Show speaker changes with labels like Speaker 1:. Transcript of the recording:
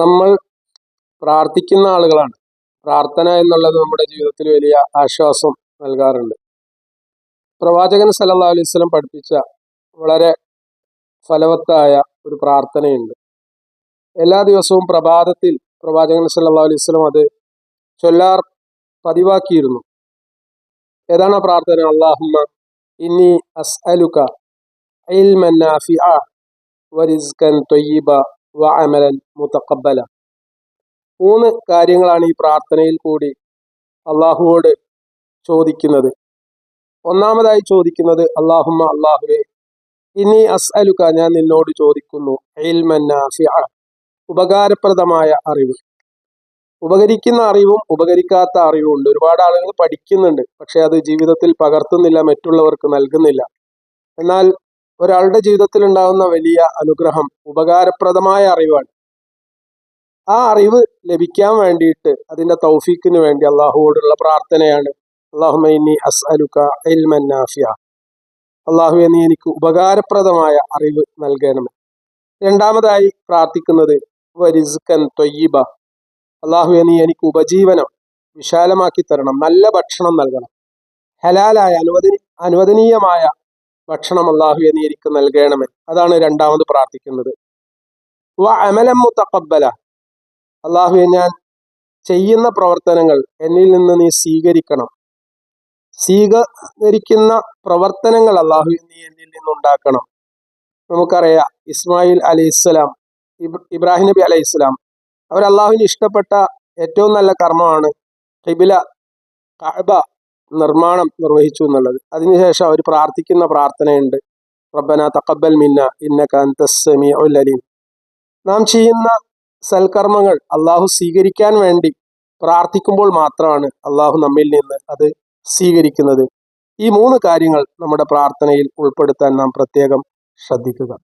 Speaker 1: നമ്മൾ പ്രാർത്ഥിക്കുന്ന ആളുകളാണ്. പ്രാർത്ഥന എന്നുള്ളത് നമ്മുടെ ജീവിതത്തിൽ വലിയ ആശ്വാസം നൽകാറുണ്ട്. പ്രവാചകൻ സല്ലല്ലാഹു അലൈഹി വസല്ലം പഠിപ്പിച്ച വളരെ ഫലവത്തായ ഒരു പ്രാർത്ഥനയുണ്ട്. എല്ലാ ദിവസവും പ്രഭാതത്തിൽ പ്രവാചകൻ സല്ലല്ലാഹു അലൈഹി വസല്ലം അത് ചൊല്ലാർ പതിവാക്കിയിരുന്നു. ഏതാണ് ആ പ്രാർത്ഥന? അള്ളാഹുമ്മ ഇന്നി അസ്അലുക ഇൽമൻ നാഫിഅ വറിസ്കൻ ത്വയ്യിബ മുത്തക്കബല മൂന്ന് കാര്യങ്ങളാണ് ഈ പ്രാർത്ഥനയിൽ കൂടി അള്ളാഹുവോട് ചോദിക്കുന്നത്. ഒന്നാമതായി ചോദിക്കുന്നത് അള്ളാഹുമ്മ അള്ളാഹുവെ ഇനി അസ്അലുക്ക ഞാൻ നിന്നോട് ചോദിക്കുന്നു ഉപകാരപ്രദമായ അറിവ്. ഉപകരിക്കുന്ന അറിവും ഉപകരിക്കാത്ത അറിവും ഉണ്ട്. ഒരുപാട് ആളുകൾ പഠിക്കുന്നുണ്ട് പക്ഷെ അത് ജീവിതത്തിൽ പകർത്തുന്നില്ല മറ്റുള്ളവർക്ക് നൽകുന്നില്ല. എന്നാൽ ഒരാളുടെ ജീവിതത്തിൽ ഉണ്ടാകുന്ന വലിയ അനുഗ്രഹം ഉപകാരപ്രദമായ അറിവാണ്. ആ അറിവ് ലഭിക്കാൻ വേണ്ടിയിട്ട് അതിന്റെ തൗഫീക്കിന് വേണ്ടി അള്ളാഹുവോടുള്ള പ്രാർത്ഥനയാണ് അള്ളാഹുമൈനി അസ്അലുക ഇൽമൻ നാഫിയ. അള്ളാഹുവെ നീ എനിക്ക് ഉപകാരപ്രദമായ അറിവ് നൽകണമേ. രണ്ടാമതായി പ്രാർത്ഥിക്കുന്നത് വരിസ്കൻ തൊയ്യബ. അള്ളാഹുവെ നീ എനിക്ക് ഉപജീവനം വിശാലമാക്കി തരണം നല്ല ഭക്ഷണം നൽകണം. ഹലാലായ അനുവദനി അനുവദനീയമായ ഭക്ഷണം അള്ളാഹുവെ നീ എനിക്ക് നൽകണമേ. അതാണ് രണ്ടാമത് പ്രാർത്ഥിക്കുന്നത്. വ അമലം അള്ളാഹുവെ ഞാൻ ചെയ്യുന്ന പ്രവർത്തനങ്ങൾ എന്നിൽ നിന്ന് നീ സ്വീകരിക്കണം. സ്വീകരിക്കുന്ന പ്രവർത്തനങ്ങൾ അള്ളാഹു നീ എന്നിൽ നിന്നുണ്ടാക്കണം. നമുക്കറിയാം ഇസ്മായിൽ അലൈഹിസ്സലാം ഇബ്രാഹിം നബി അലൈഹി ഇസ്ലാം അവർ അള്ളാഹുവിന് ഇഷ്ടപ്പെട്ട ഏറ്റവും നല്ല കർമ്മമാണ് ഹിബില കഅബ നിർമ്മാണം നിർവഹിച്ചു എന്നുള്ളത്. അതിനുശേഷം അവർ പ്രാർത്ഥിക്കുന്ന പ്രാർത്ഥനയുണ്ട്. റബ്ബന തക്കബൽ മിന്ന ഇന്നക അന്തസ്സമീഉൽ അലീം. നാം ചെയ്യുന്ന സൽക്കർമ്മങ്ങൾ അള്ളാഹു സ്വീകരിക്കാൻ വേണ്ടി പ്രാർത്ഥിക്കുമ്പോൾ മാത്രമാണ് അള്ളാഹു നമ്മിൽ നിന്ന് അത് സ്വീകരിക്കുന്നത്. ഈ മൂന്ന് കാര്യങ്ങൾ നമ്മുടെ പ്രാർത്ഥനയിൽ ഉൾപ്പെടുത്താൻ നാം പ്രത്യേകം ശ്രദ്ധിക്കുക.